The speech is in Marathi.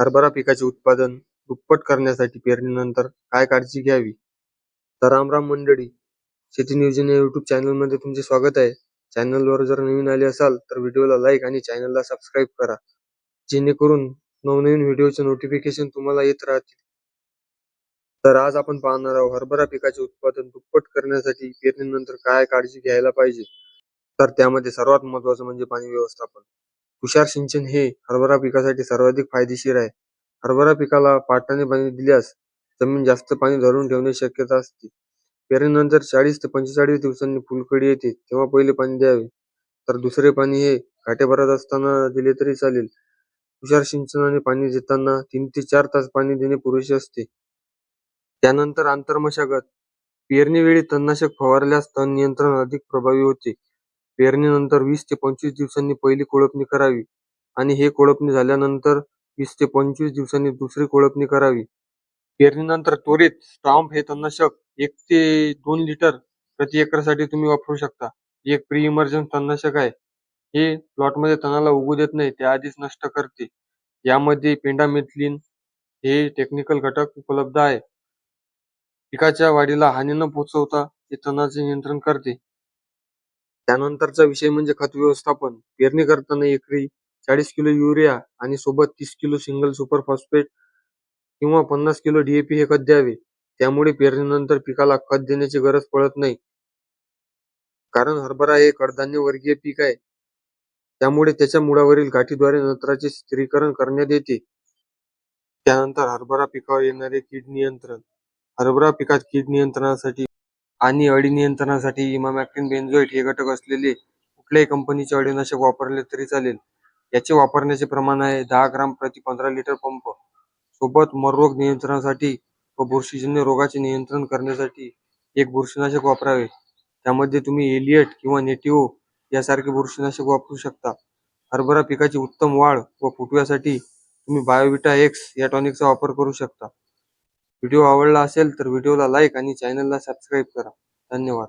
हरभरा पिकाचे उत्पादन दुप्पट करण्यासाठी पेरणीनंतर काय काळजी घ्यावी? तर राम राम मंडळी, शेती नियोजन या युट्यूब चॅनलमध्ये तुमचे स्वागत आहे. चॅनलवर जर नवीन आले असाल तर व्हिडिओला लाईक आणि चॅनलला सबस्क्राईब करा, जेणेकरून नवनवीन व्हिडिओचे नोटिफिकेशन तुम्हाला येत राहतील. तर आज आपण पाहणार आहोत हरभरा पिकाचे उत्पादन दुप्पट करण्यासाठी पेरणीनंतर काय काळजी घ्यायला पाहिजे. तर त्यामध्ये सर्वात महत्वाचं म्हणजे पाणी व्यवस्थापन. तुषार सिंचन हे हरभरा पिकासाठी सर्वाधिक फायदेशीर आहे. हरभरा पिकाला पाटाने पाणी दिल्यास जमीन जास्त पाणी धरून ठेवण्याची शक्यता असते. पेरणीनंतर चाळीस ते पंचेचाळीस दिवसांनी फुलकळी येते तेव्हा पहिले पाणी द्यावे. तर दुसरे पाणी हे काटे भरत असताना दिले तरी चालेल. तुषार सिंचनाने पाणी देताना तीन ते चार तास पाणी देणे पुरेसे असते. त्यानंतर आंतरमशागत. पेरणीवेळी तणनाशक फवारल्यास तण नियंत्रण अधिक प्रभावी होते. पेरणीनंतर वीस ते पंचवीस दिवसांनी पहिली कोळपणी करावी आणि हे कोळपणी झाल्यानंतर वीस ते पंचवीस दिवसांनी दुसरी कोळपणी करावी. पेरणीनंतर त्वरित स्टॉम्प हे तणनाशक एक ते दोन लिटर प्रति एकरसाठी तुम्ही वापरू शकता. एक प्री इमर्जन्स तणनाशक आहे. हे प्लॉटमध्ये तणाला उगू देत नाही, त्याआधीच नष्ट करते. यामध्ये पेंडामिथिलिन हे टेक्निकल घटक उपलब्ध आहे. पिकाच्या वाढीला हानी न पोहोचवता ते तणाचे नियंत्रण करते. त्यानंतरचा विषय म्हणजे खत व्यवस्थापन. पेरणी करताना एकरी चाळीस किलो युरिया आणि सोबत तीस किलो सिंगल सुपर फॉस्फेट किंवा पन्नास किलो डीएपी हे खत द्यावे. त्यामुळे पेरणीनंतर पिकाला खत देण्याची गरज पडत नाही. कारण हरभरा हे कडधान्य वर्गीय पीक आहे. त्यामुळे त्याच्या मुळावरील गाठीद्वारे नत्राचे स्थिरीकरण करण्यात येते. त्यानंतर हरभरा पिकावर येणारे कीड नियंत्रण. हरभरा पिकात कीड नियंत्रणासाठी आणि अळी नियंत्रणासाठी इमामॅक्टिन बेंझोएट हे घटक असलेले कुठल्याही कंपनीचे अळीनाशक वापरले तरी चालेल. याचे वापरण्याचे प्रमाण आहे दहा ग्राम प्रति पंधरा लिटर पंप. सोबत मररोग नियंत्रणासाठी व बुरशीजन्य रोगाचे नियंत्रण करण्यासाठी एक बुरशीनाशक वापरावे. त्यामध्ये तुम्ही एलियट किंवा नेटिव्हो यासारखे बुरशीनाशक वापरू शकता. हरभरा पिकाची उत्तम वाढ व फुटव्यासाठी तुम्ही बायोविटा एक्स या टॉनिकचा वापर करू शकता. व्हिडिओ आवडला असेल तर व्हिडिओला लाईक आणि चॅनलला सबस्क्राईब करा. धन्यवाद.